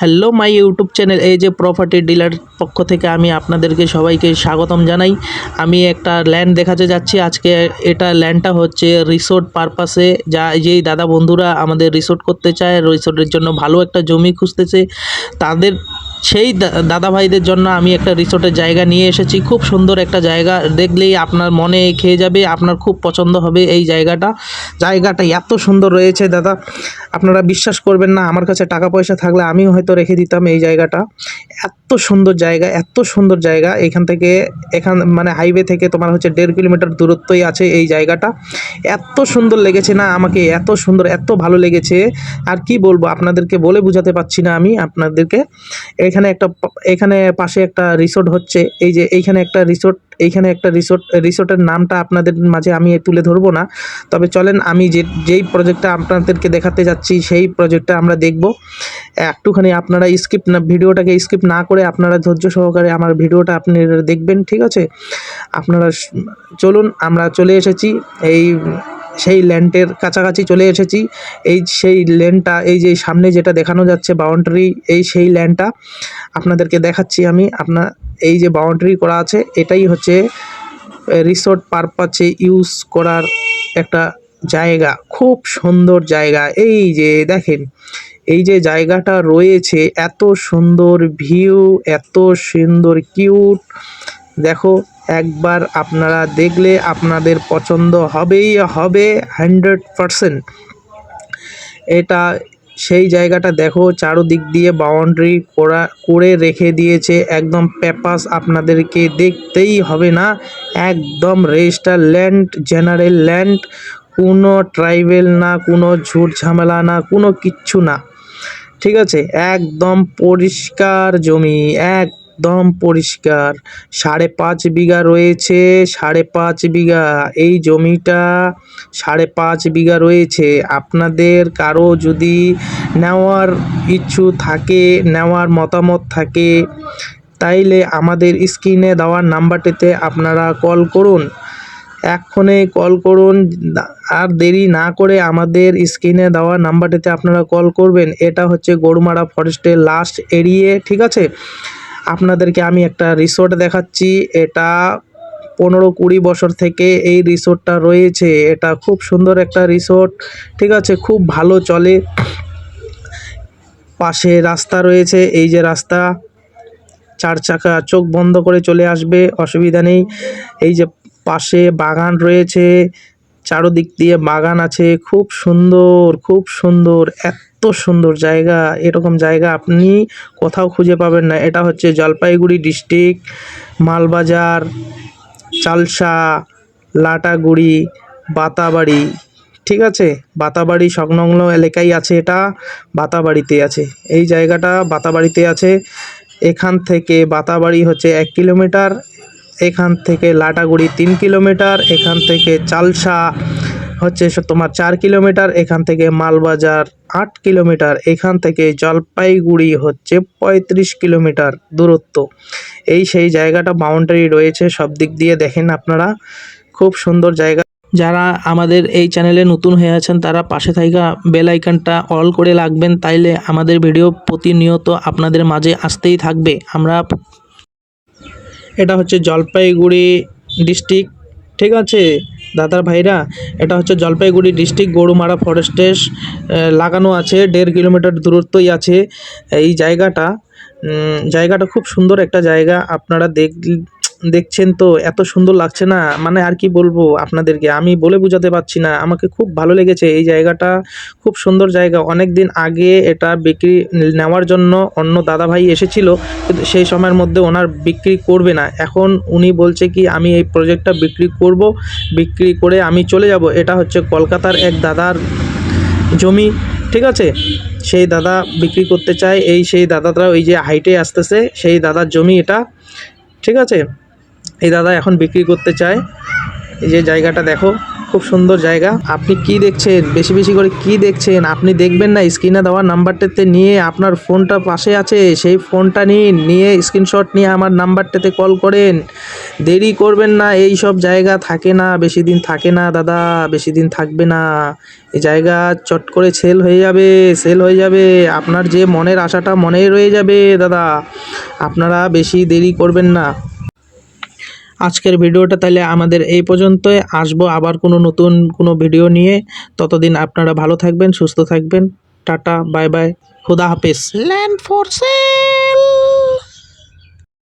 Hello my YouTube channel এই যে property dealer পক্ষ থেকে আমি আপনাদেরকে সবাইকে স্বাগতম জানাই। আমি একটা ল্যান্ড দেখাতে যাচ্ছি। আজকে এটা ল্যান্ডটা হচ্ছে রিসোর্ট পারপাসে যা যেই দাদা বন্ধুরা আমাদের রিসোর্ট করতে চায় রিসোর্টের জন্য ভালো একটা জমি খুঁজতেছে, তাদের সেই দাদা ভাইদের জন্য আমি একটা রিসোর্টের জায়গা নিয়ে এসেছি। খুব সুন্দর একটা জায়গা। দেখলেই আপনার মনে খেয়ে যাবে, আপনার খুব পছন্দ হবে এই জায়গাটা। জায়গাটা এত সুন্দর রয়েছে দাদা। আপনারা বিশ্বাস করবেন না, আমার কাছে টাকা পয়সা থাকলে আমিও হয়তো রেখে দিতাম এই জায়গাটা। এত সুন্দর জায়গা, এত সুন্দর জায়গা। এখান থেকে, এখান মানে হাইওয়ে থেকে তোমার হচ্ছে দেড় কিলোমিটার দূরত্বই আছে এই জায়গাটা। এত সুন্দর লেগেছে না আমাকে? এত সুন্দর, এত ভালো লেগেছে। আর কি বলব, আপনাদেরকে বলে বুঝাতে পারছি না আমি আপনাদেরকে। এখানে একটা, এখানে পাশে একটা রিসোর্ট হচ্ছে। এই যে, এইখানে একটা রিসোর্ট এইখানে একটা রিসোর্ট রিসোর্টের নামটা আপনাদের মাঝে আমি তুলে ধরবো না। তবে চলেন আমি যে, যেই প্রজেক্টটা আপনাদেরকে দেখাতে যাচ্ছি, সেই প্রজেক্টটা আমরা দেখব। একটুখানি আপনারা স্কিপ না, ভিডিওটাকে স্কিপ না করে আপনারা ধৈর্য সহকারে আমার ভিডিওটা আপনি দেখবেন, ঠিক আছে? আপনারা চলুন, আমরা চলে এসেছি। এই, সেই ল্যান্ডের কাছাকাছি চলে এসেছি। এই সেই ল্যান্ডটা এই যে সামনে যেটা দেখানো যাচ্ছে বাউন্ডারি এই সেই ল্যান্ডটা আপনাদেরকে দেখাচ্ছি আমি। আপনার এই যে বাউন্ডারি করা আছে, এটাই হচ্ছে রিসোর্ট পারপাসে ইউজ করার একটা জায়গা, খুব সুন্দর জায়গা। এই যে দেখেন, এই যে জায়গাটা রয়েছে, এত সুন্দর ভিউ এত সুন্দর কিউট দেখো, একবার আপনারা দেখলে আপনাদের পছন্দ হবেই হবে হান্ড্রেড পারসেন্ট এটা সেই জায়গাটা দেখো, চারোদিক দিয়ে বাউন্ডারি করা, করে রেখে দিয়েছে। একদম পেপাস আপনাদেরকে দেখতেই হবে না। একদম রেজিস্টার ল্যান্ড জেনারেল ল্যান্ড কোনো ট্রাইবেল না, কোনো ঝুট ঝামেলা না, কোনো কিচ্ছু না। ঠিক আছে? একদম পরিষ্কার জমি একদম পরিষ্কার। সাড়ে পাঁচ বিঘা রয়েছে, সাড়ে পাঁচ বিঘা। এই জমিটা সাড়ে পাঁচ বিঘা রয়েছে। আপনাদের কারও যদি নেওয়ার ইচ্ছু থাকে, নেওয়ার মতামত থাকে, তাইলে আমাদের স্ক্রিনে দেওয়ার নাম্বারটিতে আপনারা কল করুন। এক্ষণে কল করুন। আর দেরি না করে আমাদের স্ক্রিনে দেওয়া নাম্বারটিতে আপনারা কল করবেন। এটা হচ্ছে গরুমারা ফরেস্টের লাস্ট এরিয়ে, ঠিক আছে? আপনাদেরকে আমি একটা রিসোর্ট দেখাচ্ছি। এটা পনেরো কুড়ি বছর থেকে এই রিসোর্টটা রয়েছে। এটা খুব সুন্দর একটা রিসোর্ট ঠিক আছে? খুব ভালো চলে। পাশে রাস্তা রয়েছে। এই যে রাস্তা, চার চাকা চোখ বন্ধ করে চলে আসবে, অসুবিধা নেই। এই যে পাশে বাগান রয়েছে। চারোদিক দিয়ে বাগান আছে, খুব সুন্দর খুব সুন্দর, এত সুন্দর জায়গা, এরকম জায়গা আপনি কোথাও খুঁজে পাবেন না। এটা হচ্ছে জলপাইগুড়ি ডিস্ট্রিক্ট, মালবাজার, চালসা, লাটাগুড়ি, বাতাবাড়ি, ঠিক আছে? বাতাবাড়ি, সংলগ্ন এলাকায় আছে এটা, বাতাবাড়িতে আছে। এই জায়গাটা বাতাবাড়িতে আছে। এখান থেকে বাতাবাড়ি হচ্ছে এক কিলোমিটার এখান থেকে লাটাগুড়ি তিন কিলোমিটার, এখান থেকে চালসা হচ্ছে তোমার চার কিলোমিটার, এখান থেকে মালবাজার আট কিলোমিটার, এখান থেকে জলপাইগুড়ি হচ্ছে পঁয়ত্রিশ কিলোমিটার দূরত্ব। এই সেই জায়গাটা বাউন্ডারি রয়েছে, সব দিক দিয়ে দেখেন আপনারা। খুব সুন্দর জায়গা। যারা আমাদের এই চ্যানেলে নতুন হয়ে আছেন, তারা পাশে থাকা বেল আইকনটা অল করে রাখবেন, তাইলে আমাদের ভিডিও প্রতিনিয়ত আপনাদের মাঝে আসতেই থাকবে। আমরা এটা হচ্ছে জলপাইগুড়ি ডিস্ট্রিক্ট ঠিক আছে? দাদার ভাইরা, এটা হচ্ছে জলপাইগুড়ি ডিস্ট্রিক্ট গরুমারা ফরেস্টের লাগানো আছে, দেড় কিলোমিটার দূরত্বই আছে। এই জায়গাটা জায়গাটা খুব সুন্দর একটা জায়গা, আপনারা দেখ দেখছেন তো, এত সুন্দর লাগছে না। মানে আর কি বলব আপনাদেরকে, আমি বলে বোঝাতে পারছি না। আমাকে খুব ভালো লেগেছে এই জায়গাটা, খুব সুন্দর জায়গা। অনেক দিন আগে এটা বিক্রি নেওয়ার জন্য অন্য দাদা ভাই এসেছিল, কিন্তু সেই সময়ের মধ্যে ওনার বিক্রি করবে না। এখন উনি বলছে কি, আমি এই প্রজেক্টটা বিক্রি করব, বিক্রি করে আমি চলে যাব। এটা হচ্ছে কলকাতার এক দাদার জমি, ঠিক আছে? সেই দাদা বিক্রি করতে চায়, এই সেই দাদাটা ওই যে হাইটে আসতেছে, সেই দাদার জমি এটা, ঠিক আছে? এই দাদা এখন বিক্রি করতে চায়। এই যে জায়গাটা দেখো, খুব সুন্দর জায়গা। আপনি কি দেখছেন? বেশি বেশি করে কি দেখছেন? আপনি দেখবেন না, স্ক্রিনে দেওয়া নাম্বারটাতে নিয়ে আপনার ফোনটা পাশে আছে। সেই ফোনটা নিন নিয়ে স্ক্রিনশট নিয়ে আমার নাম্বারটাতে কল করেন। দেরি করবেন না, এই সব জায়গা থাকে না, বেশি দিন থাকে না দাদা, বেশি দিন থাকবে না। এই জায়গা চট করে সেল হয়ে যাবে সেল হয়ে যাবে। আপনার যে মনের আশাটা মনেই রয়ে যাবে দাদা। আপনারা বেশি দেরি করবেন না। আজকের ভিডিওটা তাহলে আমাদের এই পর্যন্তই। আসব আবার কোনো নতুন কোনো ভিডিও নিয়ে। ততদিন আপনারা ভালো থাকবেন, সুস্থ থাকবেন। Ta-ta, bye bye. খুদা হাফিজ। Land for sale